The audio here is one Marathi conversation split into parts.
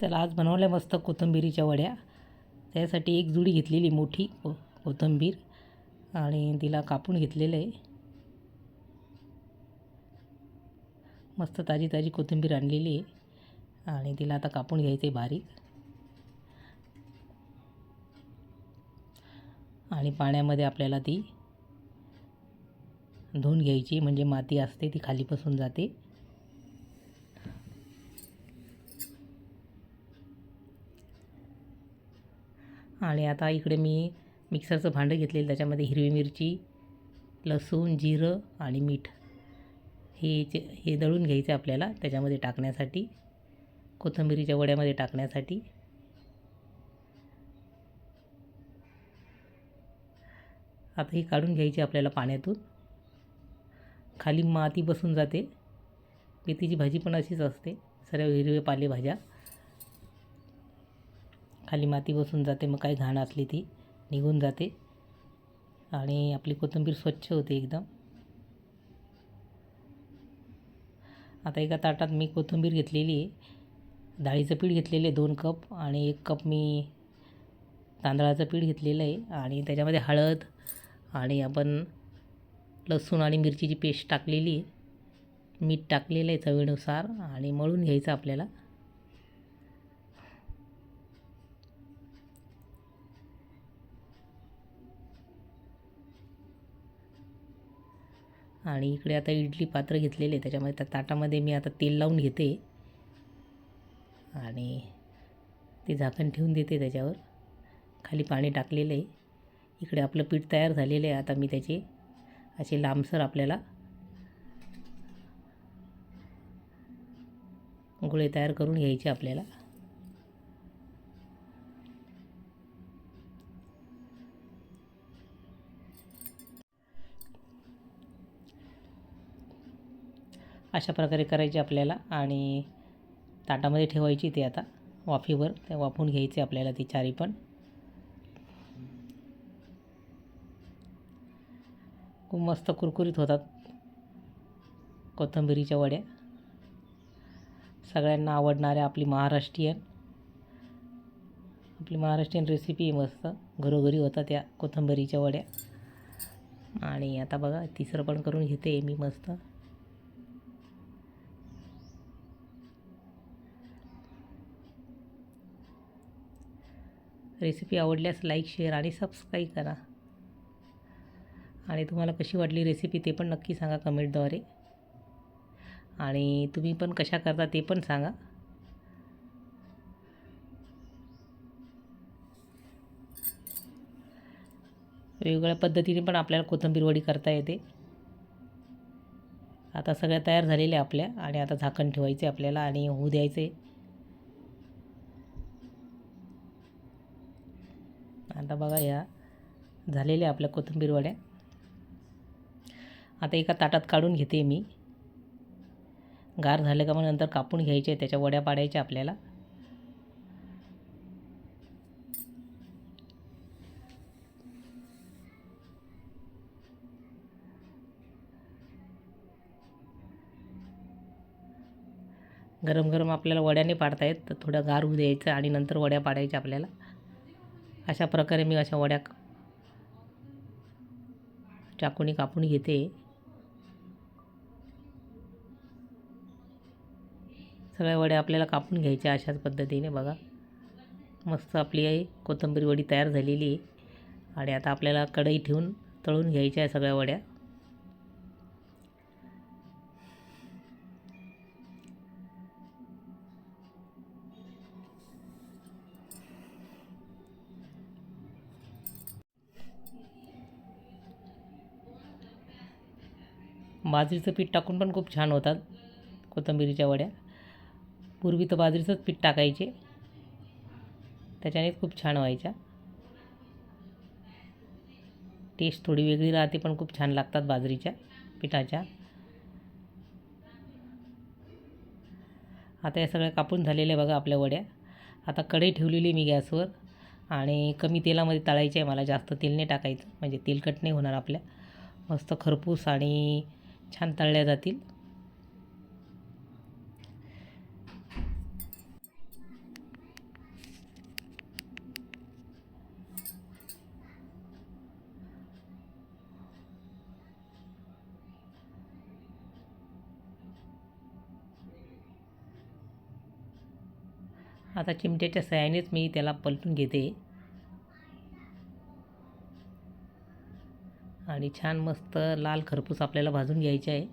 त्याला आज बनवल्या मस्त कोथिंबिरीच्या वड्या. त्यासाठी एक जुडी घेतलेली मोठी को कोथिंबीर आणि तिला कापून घेतलेलं आहे मस्त ताजी ताजी कोथिंबीर आणलेली आहे आणि तिला आता कापून घ्यायचं आहे बारीक. आणि पाण्यामध्ये आपल्याला ती धुवून घ्यायची म्हणजे माती असते ती खालीपासून जाते. आणि आता इकडे मी मिक्सरचं भांडं घेतलेलं त्याच्यामध्ये हिरवी मिरची लसूण जिरं आणि मीठ. हे जे हे दळून घ्यायचं आपल्याला त्याच्यामध्ये टाकण्यासाठी कोथिंबिरीच्या वड्यामध्ये टाकण्यासाठी. आता ही काढून घ्यायची आपल्याला पाण्यातून. खाली माती बसून जाते. मेथीची भाजी पण अशीच असते सर्व हिरवे पालेभाज्या. खाली माती बसून जाते मग काही घाण असली ती निघून जाते. आणि आपली कोथिंबीर स्वच्छ होते एकदम. आता एका ताटात मी कोथिंबीर घेतलेली आहे. डाळीचं पीठ घेतलेलं आहे दोन कप आणि एक कप मी तांदळाचं पीठ घेतलेलं आहे. आणि त्याच्यामध्ये हळद आणि आपण लसूण आणि मिरचीची पेस्ट टाकलेली आहे. मीठ टाकलेलं आहे चवीनुसार आणि मळून घ्यायचं आपल्याला. आणि इकडे आता इडली पात्र घेतलेले आहे त्याच्यामध्ये त्या ताटामध्ये मी आता तेल लावून घेते. आणि ते झाकण ठेवून देते त्याच्यावर. खाली पाणी टाकलेलं आहे. इकडे आपलं पीठ तयार झालेलं आहे. आता मी त्याचे असे लांबसर आपल्याला गोळे तयार करून घ्यायचे आपल्याला. अशा प्रकारे करायची आपल्याला आणि ताटामध्ये ठेवायची ते आता वाफीवर. ते वाफून घ्यायचे आपल्याला ती चारी पण. खूप मस्त कुरकुरीत होतात कोथंबिरीच्या वड्या. सगळ्यांना आवडणाऱ्या आपली महाराष्ट्रीयन. आपली महाराष्ट्रीयन रेसिपी मस्त. घरोघरी होता त्या कोथिंबिरीच्या वड्या. आणि आता बघा तिसरं पण करून घेते मी मस्त. रेसिपी आवडल्यास लाईक शेअर आणि सबस्क्राईब करा. आणि तुम्हाला कशी वाटली रेसिपी ते पण नक्की सांगा कमेंटद्वारे. आणि तुम्ही पण कशा करता ते पण सांगा. वेगवेगळ्या पद्धतीने पण आपल्याला कोथिंबीर वडी करता येते. आता सगळ्या तयार झालेल्या आपल्या आणि आता झाकण ठेवायचे आपल्याला आणि होऊ द्यायचे. आता बघा या झालेल्या आपल्या कोथिंबीरवड्या आता एका ताटात काढून घेते मी. गार झाले का मग नंतर कापून घ्यायचे त्याच्या वड्या पाडायच्या आपल्याला. गरम गरम आपल्याला वड्याने पाडता येत तर थोडं गार होऊ द्यायचं आणि नंतर वड्या पाडायच्या आपल्याला. अशा प्रकारे मी अशा वड्या चाकूने कापून घेते. सगळ्या वड्या आपल्याला कापून घ्यायच्या अशाच पद्धतीने बघा. मस्त आपली आहे कोथिंबीर वडी तयार झालेली आहे. आणि आता आपल्याला कढई ठेवून तळून घ्यायच्या आहे सगळ्या वड्या. बाजरीचं पीठ टाकून पण खूप छान होतात कोथिंबिरीच्या वड्या. पूर्वी तर बाजरीचंच पीठ टाकायचे. त्याच्याने खूप छान व्हायच्या. टेस्ट थोडी वेगळी राहते पण खूप छान लागतात बाजरीच्या पिठाच्या. आता या सगळ्या कापून झालेल्या बघा आपल्या वड्या. आता कढई ठेवलेली मी गॅसवर आणि कमी तेलामध्ये तळायची आहे मला जास्त तेल नाही टाकायचं म्हणजे तेलकट नाही होणार आपल्या. मस्त खरपूस आणि छान तळल्या जातील. आता चिमट्याच्या सहाय्यानेच मी त्याला पलटून घेते. आणि छान मस्त लाल खरपूस आपल्याला भाजून घ्यायचे आहे.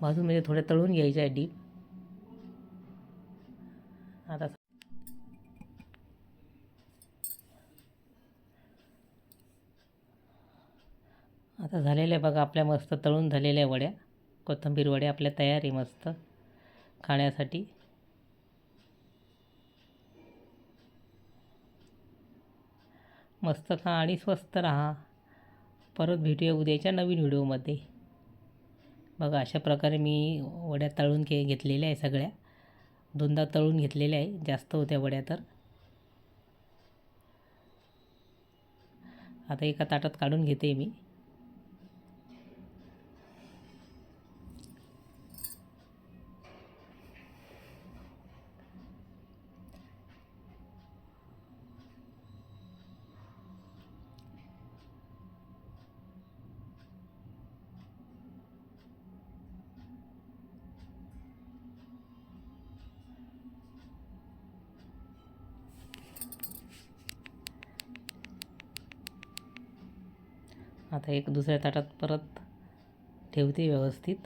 भाजून म्हणजे थोडे तळून घ्यायचे आहे डीप. आता आता झालेल्या बघा आपल्या मस्त तळून झालेल्या वड्या. कोथंबीर वड्या आपल्या तयार आहे मस्त खाण्यासाठी. मस्त खा आणि स्वस्त राहा. परत भेटूया उद्याच्या नवीन व्हिडिओमध्ये. बघा अशा प्रकारे मी वड्या तळून के घेतलेल्या आहे सगळ्या. दोनदा तळून घेतलेल्या आहे जास्त होत्या वड्या तर. आता एका ताटात काढून घेते मी. आता एक दुसऱ्या ताटात परत ठेवते व्यवस्थित.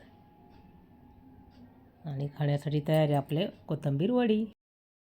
आणि खाण्यासाठी तयार आहे आपले कोथिंबीर वडी.